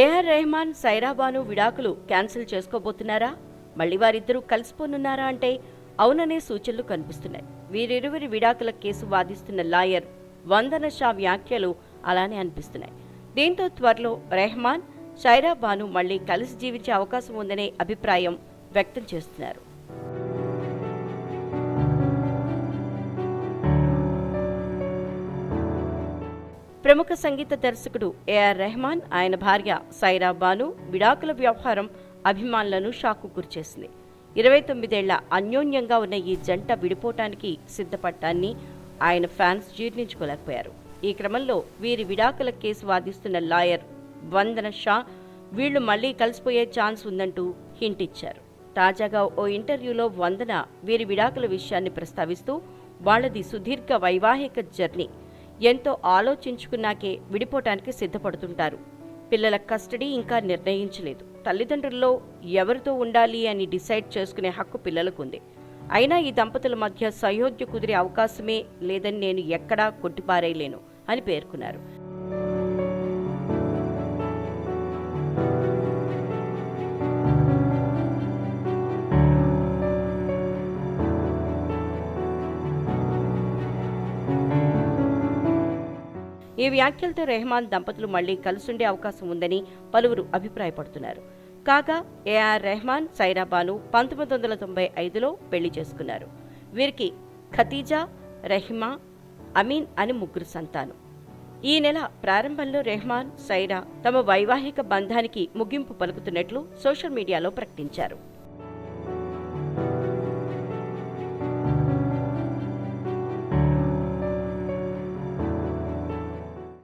AR Rahman Saira Banu విడాకులు cancel చేసుకోబోతున్నారా? మళ్ళీ వారిద్దరూ కలిసిపోనున్నారా అంటే అవుననే సూచనలు కనిపిస్తున్నాయి. వీరిరువురి విడాకుల కేసు వాదిస్తున్న లాయర్ వందన షా వ్యాఖ్యలు అలానే అనిపిస్తున్నాయి. దీంతో త్వరలో రెహమాన్ షైరాబాను మళ్ళీ కలిసి జీవించే అవకాశం ఉందనే అభిప్రాయం వ్యక్తం చేస్తున్నారు. ప్రముఖ సంగీత దర్శకుడు ఏఆర్ రెహమాన్ ఆయన భార్య సైరా బాను విడాకుల వ్యవహారం అభిమానులను షాకు గురిచేసింది. ఇరవై తొమ్మిదేళ్ళ అన్యోన్యంగా ఉన్న ఈ జంట విడిపోవటానికి సిద్ధపడ్డాన్ని ఆయన ఫ్యాన్స్ జీర్ణించుకోలేకపోయారు. ఈ క్రమంలో వీరి విడాకుల కేసు వాదిస్తున్న లాయర్ వందన షా వీళ్ళు మళ్ళీ కలిసిపోయే ఛాన్స్ ఉందంటూ హింట్ ఇచ్చారు. తాజాగా ఓ ఇంటర్వ్యూలో వందన వీరి విడాకుల విషయాన్ని ప్రస్తావిస్తూ వాళ్ళది సుదీర్ఘ వైవాహిక జర్నీ ఎంతో ఆలోచించుకున్నాకే విడిపోవటానికి సిద్ధపడుతుంటారు. పిల్లల కస్టడీ ఇంకా నిర్ణయించలేదు. తల్లిదండ్రుల్లో ఎవరితో ఉండాలి అని డిసైడ్ చేసుకునే హక్కు పిల్లలకుంది. అయినా ఈ దంపతుల మధ్య సయోధ్య కుదిరే అవకాశమే లేదని నేను ఎక్కడా కొట్టిపారేయలేను అని పేర్కొన్నారు. ఈ వ్యాఖ్యలతో రెహమాన్ దంపతులు మళ్ళీ కలిసుండే అవకాశం ఉందని పలువురు అభిప్రాయపడుతున్నారు. కాగా ఏఆర్ రెహమాన్ సైరాబాను పంతొమ్మిది వందల తొంభై ఐదులో పెళ్ళి చేసుకున్నారు. వీరికి ఖతీజా రెహ్మా అమీన్ అని ముగ్గురు సంతానం. ఈ నెల ప్రారంభంలో రెహమాన్ సైరా తమ వైవాహిక బంధానికి ముగింపు పలుకుతున్నట్లు సోషల్ మీడియాలో ప్రకటించారు.